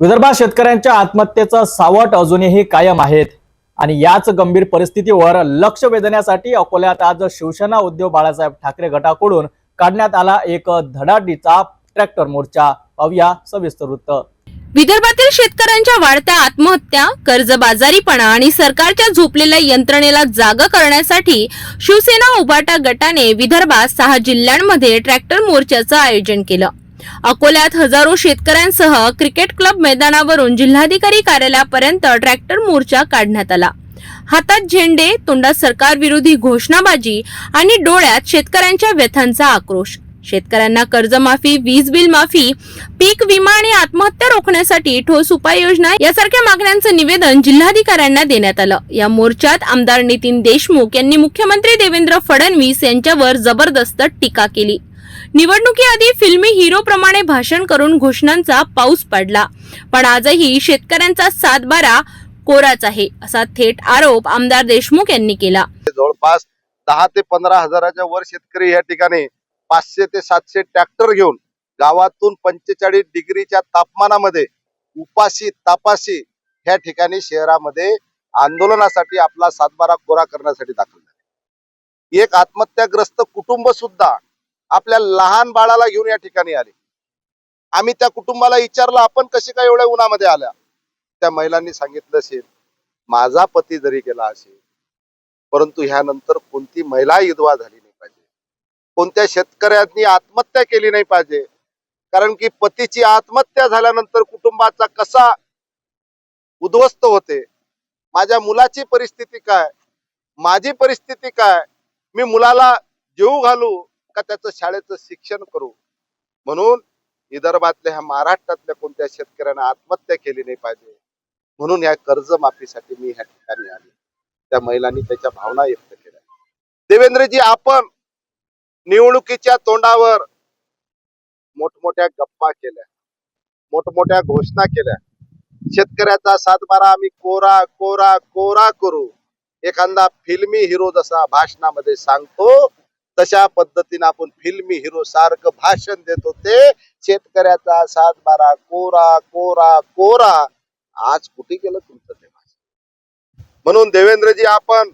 विदर्भात शेतकऱ्यांच्या आत्महत्येचं सावट अजूनही कायम आहेत. आणि याच गंभीर परिस्थितीवर लक्ष वेधण्यासाठी अकोल्यात आज शिवसेना उद्धव बाळासाहेब ठाकरे गटाकडून काढण्यात आला एक धडाडीचा ट्रॅक्टर मोर्चा. पाहूया सविस्तर वृत्त. विदर्भातील शेतकऱ्यांच्या वाढत्या आत्महत्या कर्जबाजारीपणा आणि सरकारच्या झोपलेल्या यंत्रणेला जागा करण्यासाठी शिवसेना उभाटा गटाने विदर्भात सहा जिल्ह्यांमध्ये ट्रॅक्टर मोर्चाचं आयोजन केलं. अकोल्यात हजारो शेतकऱ्यांसह क्रिकेट क्लब मैदानावरून जिल्हाधिकारी कार्यालयापर्यंत ट्रॅक्टर मोर्चा काढण्यात आला. हातात झेंडे तोंडात सरकार विरोधी घोषणाबाजी आणि डोळ्यात शेतकऱ्यांच्या व्यथांचा आक्रोश. शेतकऱ्यांना कर्जमाफी वीज बिल माफी पीक विमा आणि आत्महत्या रोखण्यासाठी ठोस उपाययोजना यासारख्या मागण्यांचं निवेदन जिल्हाधिकाऱ्यांना देण्यात आलं. या मोर्चात आमदार नितीन देशमुख यांनी मुख्यमंत्री देवेंद्र फडणवीस यांच्यावर जबरदस्त टीका केली. निवडणुकीआधी फिल्मी हिरो प्रमाणे भाषण करून घोषणांचा पाऊस पडला. पण आजही शेतकऱ्यांचा सातबारा कोराच आहे असा थेट आरोप आमदार देशमुख यांनी केला. जवळपास दहा ते पंधरा हजाराच्या वर शेतकरी या ठिकाणी पाचशे ते सातशे ट्रॅक्टर घेऊन गावातून पंचेचाळीस डिग्रीच्या तापमानामध्ये उपाशी तापाशी ह्या ठिकाणी शहरामध्ये आंदोलनासाठी आपला सातबारा कोरा करण्यासाठी दाखल झाले. एक आत्महत्याग्रस्त कुटुंब सुद्धा आपल्या लहान बाळाला घेऊन या ठिकाणी आले. आम्ही त्या कुटुंबाला विचारलं आपण कसे काय एवढ्या उन्हामध्ये आल्या? त्या महिलांनी सांगितलं असेल माझा पती जरी गेला असेल परंतु ह्यानंतर कोणती महिला विधवा झाली नाही पाहिजे. कोणत्या शेतकऱ्यांनी आत्महत्या केली नाही पाहिजे. कारण की पतीची आत्महत्या झाल्यानंतर कुटुंबाचा कसा उद्ध्वस्त होते. माझ्या मुलाची परिस्थिती काय? माझी परिस्थिती काय? मी मुलाला जीव घालू का त्याचं शाळेचं शिक्षण करू. म्हणून विदर्भातल्या ह्या महाराष्ट्रातल्या कोणत्या शेतकऱ्यांना आत्महत्या केली नाही पाहिजे? म्हणून या कर्जमाफीसाठी मी ह्या ठिकाणी आले. त्या महिलांनी त्याच्या भावना व्यक्त केल्या. देवेंद्रजी आपण निवडणुकीच्या तोंडावर मोठमोठ्या गप्पा केल्या. मोठमोठ्या घोषणा केल्या. शेतकऱ्याचा सातबारा आम्ही कोरा कोरा कोरा करू. एखादा फिल्मी हिरो जसा भाषणामध्ये सांगतो तशा पद्धतीने आपण फिल्मी हिरो सारखं भाषण देत होते. शेतकऱ्याचा सातबारा कोरा कोरा कोरा. आज कुठे गेलं तुमचं ते भाषण? म्हणून देवेंद्रजी आपण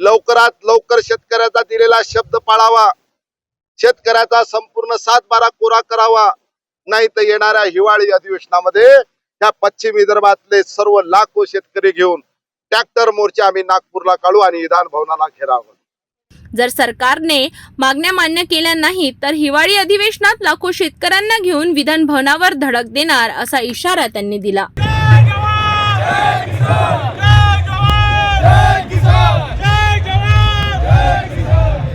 लवकरात लवकर शेतकऱ्याचा दिलेला शब्द पाळावा. शेतकऱ्याचा संपूर्ण सातबारा कोरा करावा. नाही तर येणाऱ्या हिवाळी अधिवेशनामध्ये ह्या पश्चिम विदर्भातले सर्व लाखो शेतकरी घेऊन ट्रॅक्टर मोर्चा आम्ही नागपूरला काढू आणि विधान भवनाला घेरावं जर सरकारने मागण्या मान्य केल्या नाहीत तर हिवाळी अधिवेशनात लाखो शेतकऱ्यांना घेऊन विधान भवनावर धडक देणार असा इशारा त्यांनी दिला.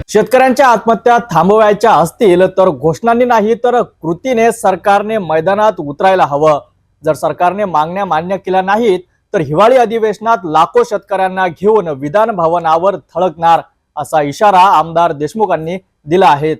शेतकऱ्यांच्या आत्महत्या थांबवायच्या असतील तर घोषणांनी नाही तर कृतीने सरकारने मैदानात उतरायला हवं. जर सरकारने मागण्या मान्य केल्या नाहीत तर हिवाळी अधिवेशनात लाखो शेतकऱ्यांना घेऊन विधान भवनावर थळकणार असा इशारा आमदार देशमुखांनी दिला आहे.